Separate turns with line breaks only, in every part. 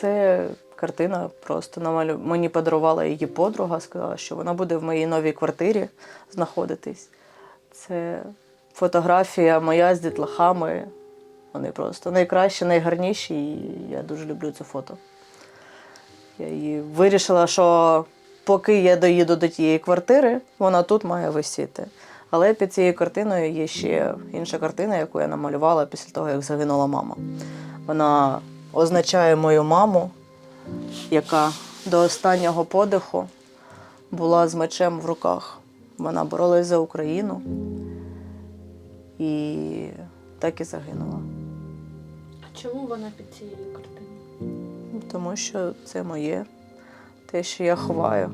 Це картина просто намалю... мені подарувала її подруга, сказала, що вона буде в моїй новій квартирі знаходитись. Це фотографія моя з дітлахами. Вони просто найкращі, найгарніші, і я дуже люблю це фото. Я її вирішила, що поки я доїду до тієї квартири, вона тут має висіти. Але під цією картиною є ще інша картина, яку я намалювала після того, як загинула мама. Вона означає мою маму, яка до останнього подиху була з мечем в руках. Вона боролась за Україну і так і загинула.
А чому вона під цією картиною?
Тому що це моє, те, що я ховаю.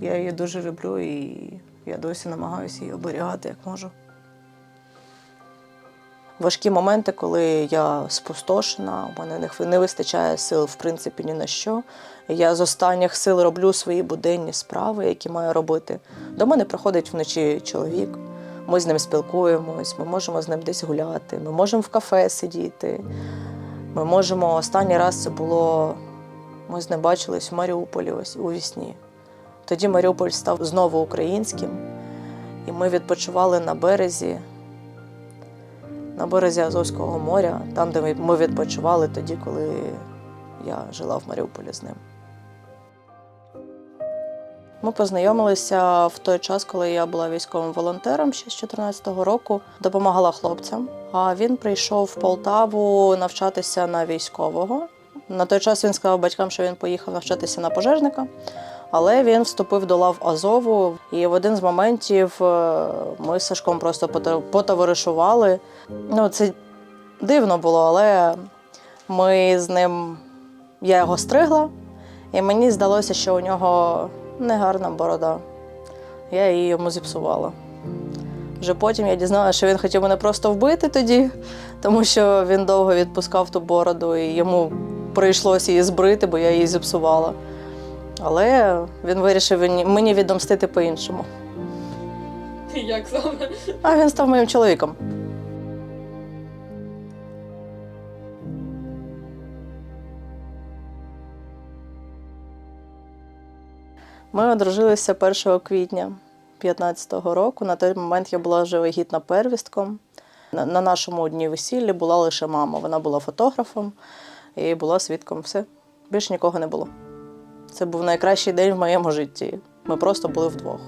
Я її дуже люблю і я досі намагаюся її оберігати як можу. Важкі моменти, коли я спустошена, у мене не вистачає сил, в принципі, ні на що. Я з останніх сил роблю свої буденні справи, які маю робити. До мене приходить вночі чоловік, ми з ним спілкуємось, ми можемо з ним десь гуляти, ми можемо в кафе сидіти. Ми можемо останній раз це було. Ми з ним бачились в Маріуполі ось у вісні. Тоді Маріуполь став знову українським, і ми відпочивали на березі, на березі Азовського моря, там, де ми- відпочивали тоді, коли я жила в Маріуполі з ним. Ми познайомилися в той час, коли я була військовим волонтером ще з 2014 року, допомагала хлопцям. А він прийшов в Полтаву навчатися на військового. На той час він сказав батькам, що він поїхав навчатися на пожежника, але він вступив до лав Азову. І в один з моментів е, ми з Сашком просто потоваришували. Ну, це дивно було, але ми з ним я його стригла, і мені здалося, що у нього негарна борода. Я її йому зіпсувала. Вже потім я дізналася, що він хотів мене просто вбити тоді, тому що він довго відпускав ту бороду, і йому прийшлося її збрити, бо я її зіпсувала. Але він вирішив мені- відомстити по-іншому.
Як саме?
А він став моїм чоловіком. Ми одружилися 1 квітня 2015 року. На той момент я була вже вагітна первістком. На, на нашому дні весілля була лише мама. Вона була фотографом і була свідком. Все. Більше нікого не було. Це був найкращий день в моєму житті. Ми просто були вдвох.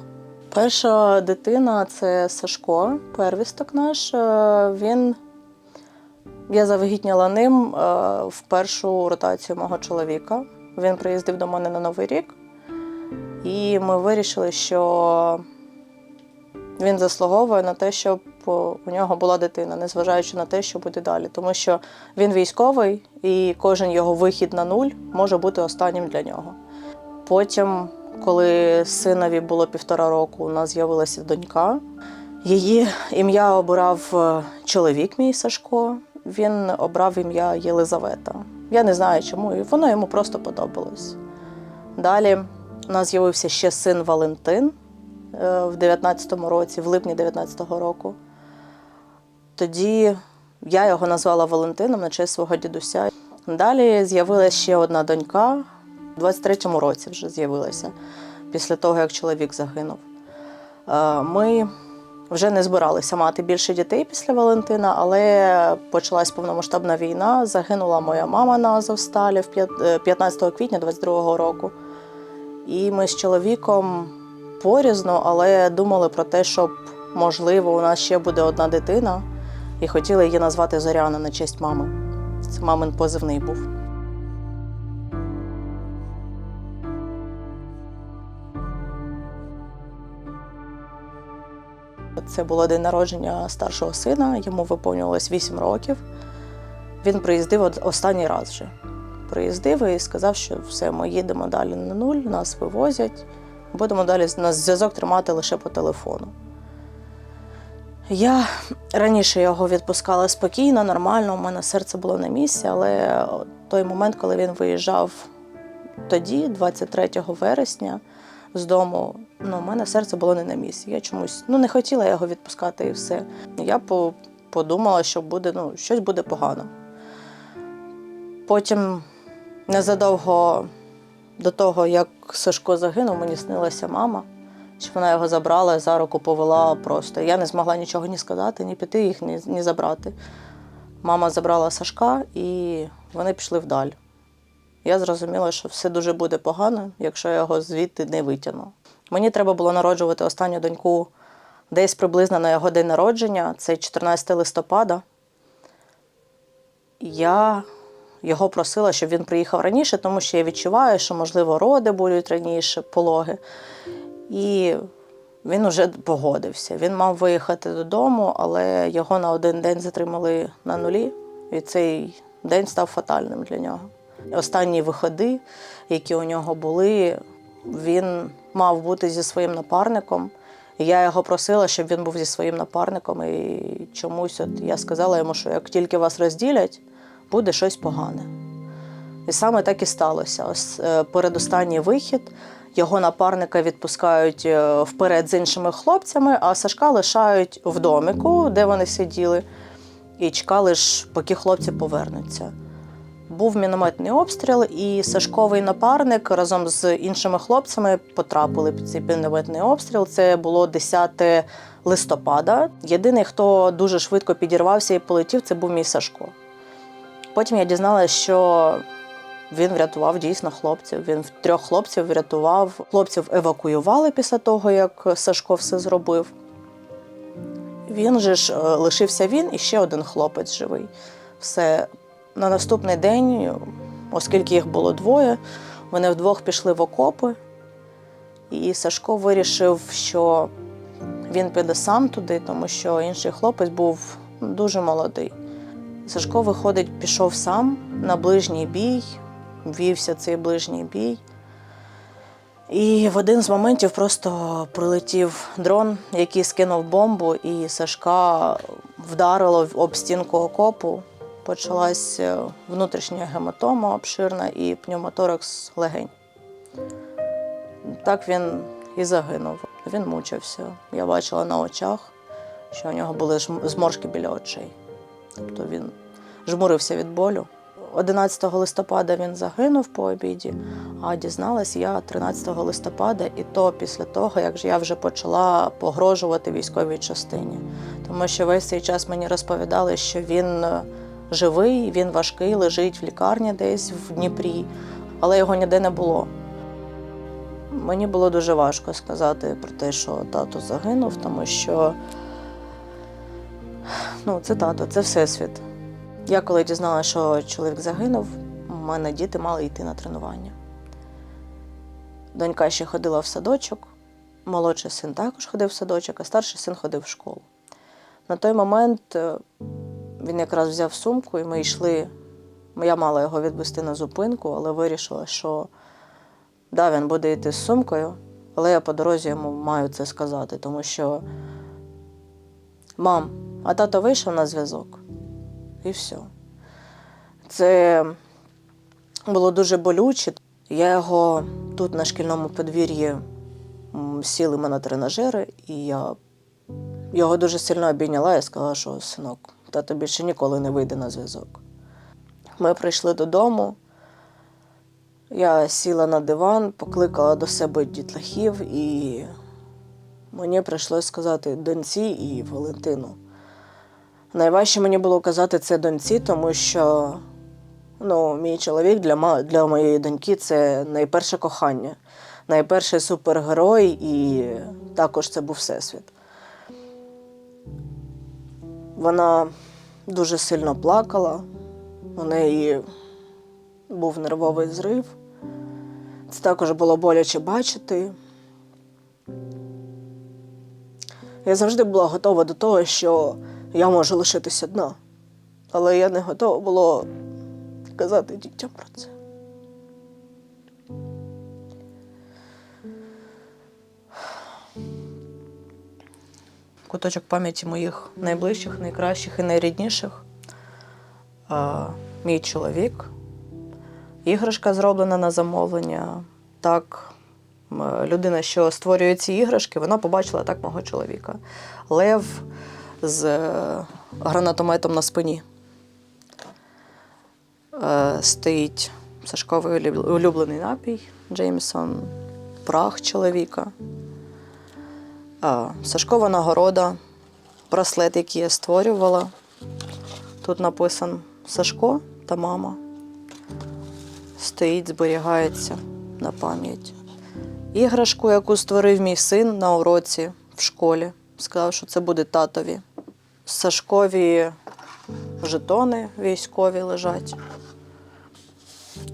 Перша дитина це Сашко, первісток наш. Е, Він я завагітніла ним е, в першу ротацію мого чоловіка. Він приїздив до мене на Новий рік, і ми вирішили, що він заслуговує на те, щоб у нього була дитина, незважаючи на те, що буде далі. Тому що він військовий, і кожен його вихід на нуль може бути останнім для нього. Потім, коли синові було півтора року, у нас з'явилася донька. Її ім'я обирав е, чоловік мій Сашко. Він обрав ім'я Єлизавета. Я не знаю чому, і воно йому просто подобалось. Далі у нас з'явився ще син Валентин е, в 19-му році, в липні 19-го року. Тоді я його назвала Валентином на честь свого дідуся. Далі з'явилася ще одна донька, в 23-му році вже з'явилася, після того, як чоловік загинув. Е, Ми вже не збиралися мати більше дітей після Валентина, але почалась повномасштабна війна. Загинула моя мама на Азовсталі в п'ят- е, 15 квітня 22-го року. І ми з чоловіком порізно, але думали про те, щоб, можливо, у нас ще буде одна дитина, і хотіли її назвати Зоряна на честь мами. Це мамин позивний був. Це було день народження старшого сина, йому виповнювалось 8 років. Він приїздив останній раз вже. Приїздив і сказав, що все, ми їдемо далі на нуль, нас вивозять, будемо далі нас зв'язок тримати лише по телефону. Я раніше його відпускала спокійно, нормально, у мене серце було на місці, але той момент, коли він виїжджав тоді, 23 вересня, з дому, ну, у мене серце було не на місці. Я чомусь ну, не хотіла його відпускати і все. Я по- подумала, що буде, ну, щось буде погано. Потім Незадовго до того, як Сашко загинув, мені снилася мама, що вона його забрала і за руку повела просто. Я не змогла нічого ні сказати, ні піти їх, ні, ні забрати. Мама забрала Сашка і вони пішли вдаль. Я зрозуміла, що все дуже буде погано, якщо я його звідти не витягну. Мені треба було народжувати останню доньку десь приблизно на його день народження, це 14 листопада. Я його просила, щоб він приїхав раніше, тому що я відчуваю, що, можливо, роди будуть раніше, пологи. І він уже погодився. Він мав виїхати додому, але його на один день затримали на нулі, і цей день став фатальним для нього. Останні виходи, які у нього були, він мав бути зі своїм напарником. Я його просила, щоб він був зі своїм напарником. І чомусь от я сказала йому, що як тільки вас розділять, буде щось погане. І саме так і сталося. Ось е, передостанній вихід його напарника відпускають е, вперед з іншими хлопцями, а Сашка лишають в домику, де вони сиділи, і чекали ж, поки хлопці повернуться. Був мінометний обстріл, і Сашковий напарник разом з іншими хлопцями потрапили під цей мінометний обстріл. Це було 10 листопада. Єдиний, хто дуже швидко підірвався і полетів, це був мій Сашко. Потім я дізналася, що він врятував дійсно хлопців. Він трьох хлопців врятував. Хлопців евакуювали після того, як Сашко все зробив. Він же ж е, лишився він і ще один хлопець живий. Все на наступний день, оскільки їх було двоє, вони вдвох пішли в окопи, і Сашко вирішив, що він піде сам туди, тому що інший хлопець був дуже молодий. Сашко, виходить, пішов сам на ближній бій, вівся цей ближній бій. І в один з моментів просто прилетів дрон, який скинув бомбу, і Сашка вдарило об стінку окопу. Почалась е, внутрішня гематома обширна і пневмоторакс легень. Так він і загинув. Він мучився. Я бачила на очах, що у нього були зморшки біля очей. Тобто він жмурився від болю. 11 листопада він загинув по обіді, а дізналась я 13 листопада, і то після того, як я вже почала погрожувати військовій частині. Тому що весь цей час мені розповідали, що він е, живий, він важкий, лежить в лікарні десь в Дніпрі, але його ніде не було. Мені було дуже важко сказати про те, що тато загинув, тому що ну, це тато, це всесвіт. Я коли дізналася, що чоловік загинув, у мене діти мали йти на тренування. Донька ще ходила в садочок, молодший син також ходив в садочок, а старший син ходив в школу. На той момент е, він якраз взяв сумку, і ми йшли. Я мала його відвести на зупинку, але вирішила, що да, він буде йти з сумкою, але я по дорозі йому маю це сказати, тому що мам, а тато вийшов на зв'язок. І все. Це було дуже болюче. Я його тут на шкільному подвір'ї сіли ми на тренажери, і я його дуже сильно обійняла і сказала, що синок, тато більше ніколи не вийде на зв'язок. Ми прийшли додому. Я сіла на диван, покликала до себе дітлахів, і мені прийшлося сказати доньці і Валентину. Найважче мені було казати це доньці, тому що ну, мій чоловік для, для моєї доньки це найперше кохання, найперший супергерой, і також це був всесвіт. Вона дуже сильно плакала, у неї був нервовий зрив. Це також було боляче бачити. Я завжди була готова до того, що я можу лишитись одна. Але я не готова була казати дітям про це. Куточок пам'яті моїх найближчих, найкращих і найрідніших. А, мій чоловік. Іграшка зроблена на замовлення. Так, людина, що створює ці іграшки, вона побачила так мого чоловіка. Лев з е, гранатометом на спині. Е, Стоїть Сашковий улюблений напій Джеймісон, прах чоловіка. Сашкова нагорода, браслет, який я створювала. Тут написано Сашко та мама. Стоїть, зберігається на пам'ять. Іграшку, яку створив мій син на уроці в школі. Сказав, що це буде татові. Сашкові жетони військові лежать.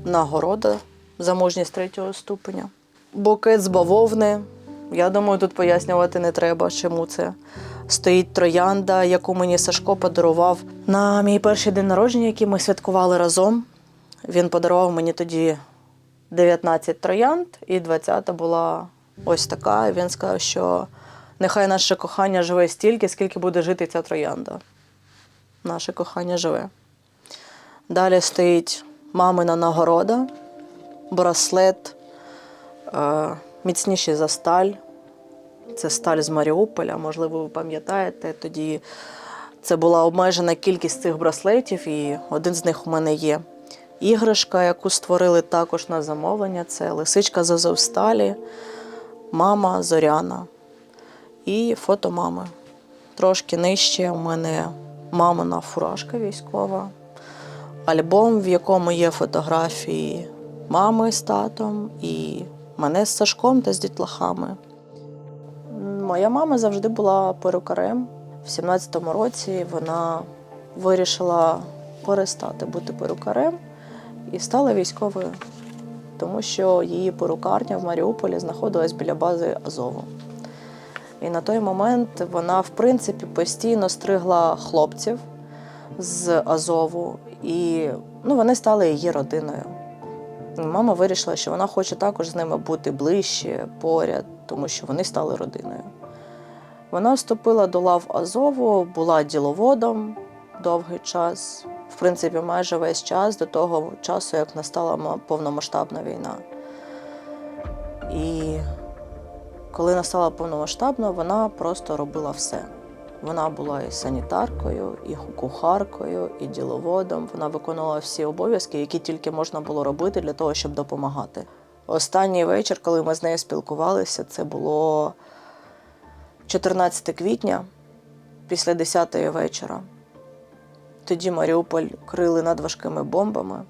Нагорода за мужність третього ступеня. Букет з бавовни. Я думаю, тут пояснювати не треба, чому це. Стоїть троянда, яку мені Сашко подарував на мій перший день народження, який ми святкували разом. Він подарував мені тоді 19 троянд, і 20-та була ось така. Він сказав, що нехай наше кохання живе стільки, скільки буде жити ця троянда. Наше кохання живе. Далі стоїть мамина нагорода, браслет, е, міцніший за сталь. Це сталь з Маріуполя. Можливо, ви пам'ятаєте, тоді це була обмежена кількість цих браслетів, і один з них у мене є. Іграшка, яку створили також на замовлення, це лисичка з Азовсталі, мама Зоряна і фото мами. Трошки нижче у мене мамина фуражка військова, альбом, в якому є фотографії мами з татом і мене з Сашком та з дітлахами. Моя мама завжди була перукарем. В 17-му році вона вирішила перестати бути перукарем і стала військовою, тому що її перукарня в Маріуполі знаходилась біля бази Азову. І на той момент вона, в принципі, постійно стригла хлопців з Азову, і ну, вони стали її родиною. Мама вирішила, що вона хоче також з ними бути ближче, поряд, тому що вони стали родиною. Вона вступила до лав Азову, була діловодом довгий час, в принципі, майже весь час до того часу, як настала повномасштабна війна. І коли настала повномасштабна, вона просто робила все. Вона була і санітаркою, і кухаркою, і діловодом. Вона виконувала всі обов'язки, які тільки можна було робити для того, щоб допомагати. Останній вечір, коли ми з нею спілкувалися, це було 14 квітня після 10-ї вечора. Тоді Маріуполь крили над важкими бомбами.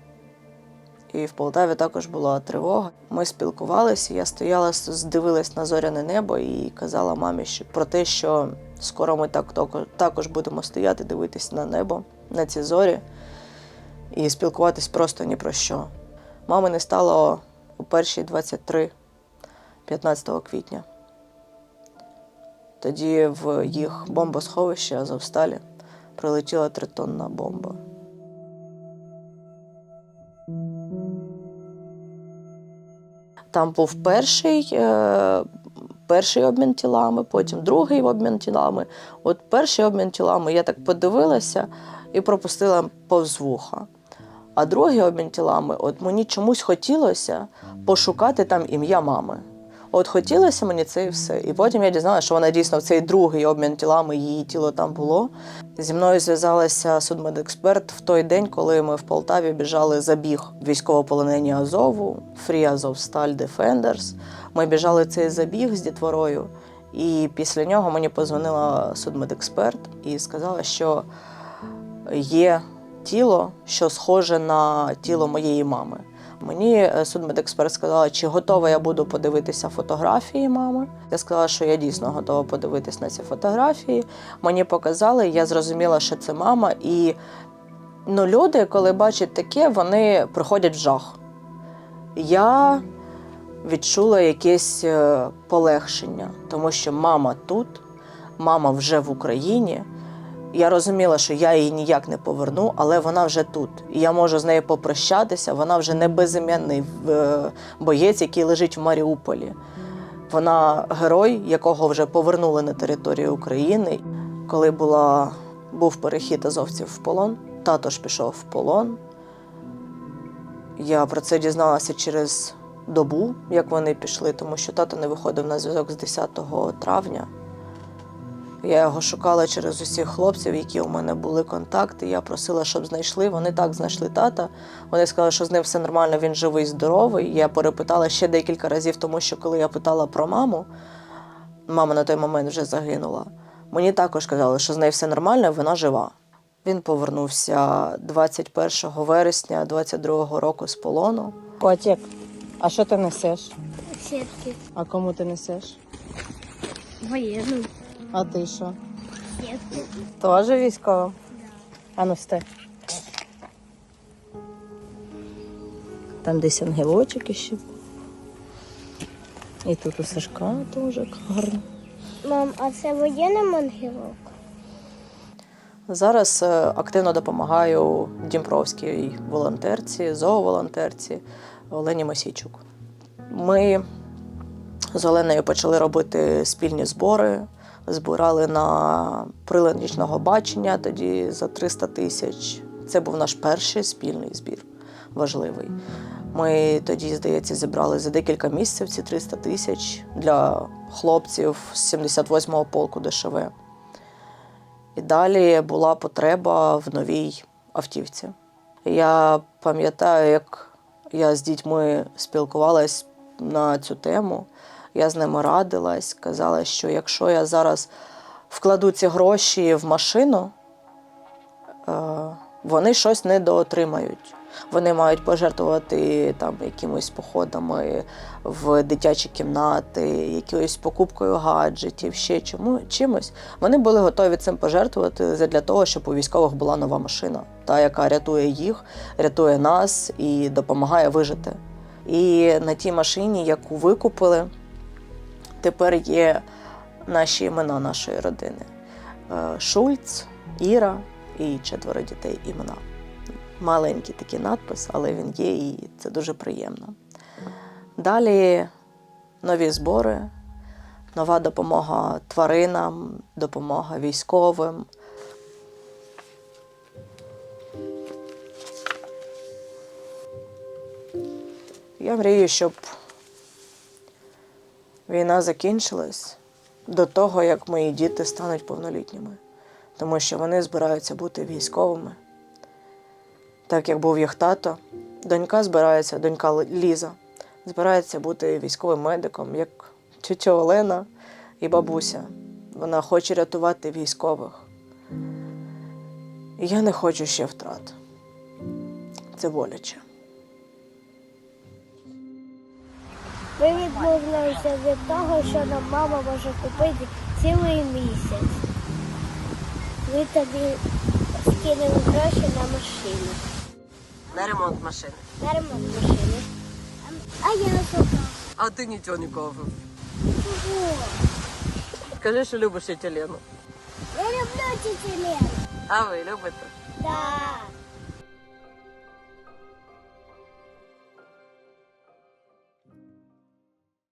І в Полтаві також була тривога. Ми спілкувалися, я стояла, с- дивилась на зоряне небо і казала мамі що, про те, що скоро ми так, також будемо стояти, дивитись на небо, на ці зорі і спілкуватись просто ні про що. Мами не стало у першій 23 15 квітня. Тоді в їх бомбосховище Азовсталі прилетіла тритонна бомба. Там був перший, е, перший обмін тілами, потім другий обмін тілами. От перший обмін тілами я так подивилася і пропустила повз вуха. А другий обмін тілами, от мені чомусь хотілося пошукати там ім'я мами. От хотілося мені це і все. І потім я дізналася, що вона дійсно в цей другий обмін тілами, її тіло там було. Зі мною зв'язалася судмедексперт в той день, коли ми в Полтаві біжали забіг військовополонені Азову, Free Azovstal Defenders. Ми біжали цей забіг з дітворою, і після нього мені позвонила судмедексперт і сказала, що є тіло, що схоже на тіло моєї мами. Мені е, судмедексперт сказала, чи готова я буду подивитися фотографії мами. Я сказала, що я дійсно готова подивитись на ці фотографії. Мені показали, я зрозуміла, що це мама. І ну, люди, коли бачать таке, вони приходять в жах. Я відчула якесь е, полегшення, тому що мама тут, мама вже в Україні. Я розуміла, що я її ніяк не поверну, але вона вже тут. І я можу з нею попрощатися. Вона вже не безіменний е, боєць, який лежить в Маріуполі. Вона герой, якого вже повернули на територію України. Коли була, був перехід азовців в полон, тато ж пішов в полон. Я про це дізналася через добу, як вони пішли, тому що тато не виходив на зв'язок з 10 травня. Я його шукала через усіх хлопців, які у мене були контакти. Я просила, щоб знайшли. Вони так знайшли тата. Вони сказали, що з ним все нормально, він живий, здоровий. Я перепитала ще декілька разів, тому що коли я питала про маму, мама на той момент вже загинула. Мені також казали, що з нею все нормально, вона жива. Він повернувся 21 вересня 22-го року з полону. Котик, а що ти несеш?
Сітки.
А кому ти несеш?
Воєнну.
А ти що? Теж військова? А ну сте. Там десь ангелочок іще. І тут у Сашка теж гарно.
Мам, а це воєнний мангілок?
Зараз е, активно допомагаю Дніпровській волонтерці, зооволонтерці Олені Мосійчук. Ми з Оленою почали робити спільні збори, збирали на прилад нічного бачення тоді за 300 тисяч. Це був наш перший спільний збір, важливий. Ми тоді, здається, зібрали за декілька місяців ці 300 тисяч для хлопців з 78-го полку ДШВ. І далі була потреба в новій автівці. Я пам'ятаю, як я з дітьми спілкувалась на цю тему. Я з ними радилась, казала, що якщо я зараз вкладу ці гроші в машину, е, вони щось недоотримають. Вони мають пожертвувати там якимись походами в дитячі кімнати, якоюсь покупкою гаджетів, ще чому, чимось. Вони були готові цим пожертвувати для того, щоб у військових була нова машина, та яка рятує їх, рятує нас і допомагає вижити. І на тій машині, яку викупили, тепер є наші імена нашої родини: Е, Шульц, Іра і четверо дітей імена. Маленький такий надпис, але він є, і це дуже приємно. Далі нові збори, нова допомога тваринам, допомога військовим. Я мрію, щоб війна закінчилась до того, як мої діти стануть повнолітніми, тому що вони збираються бути військовими. Так як був їх тато, донька збирається, донька Ліза, збирається бути військовим медиком, як тітя Олена і бабуся. Вона хоче рятувати військових. Я не хочу ще втрат. Це боляче.
Ми відмовляємося від того, що нам мама може купити цілий місяць. Ми тобі скинемо гроші на машину.
На ремонт машини.
На ремонт машини. А я що?
А ти нічого не купив.
Чого?
Скажи, що любиш тітю Лену.
Я люблю тітю Лену.
А ви любите?
Да.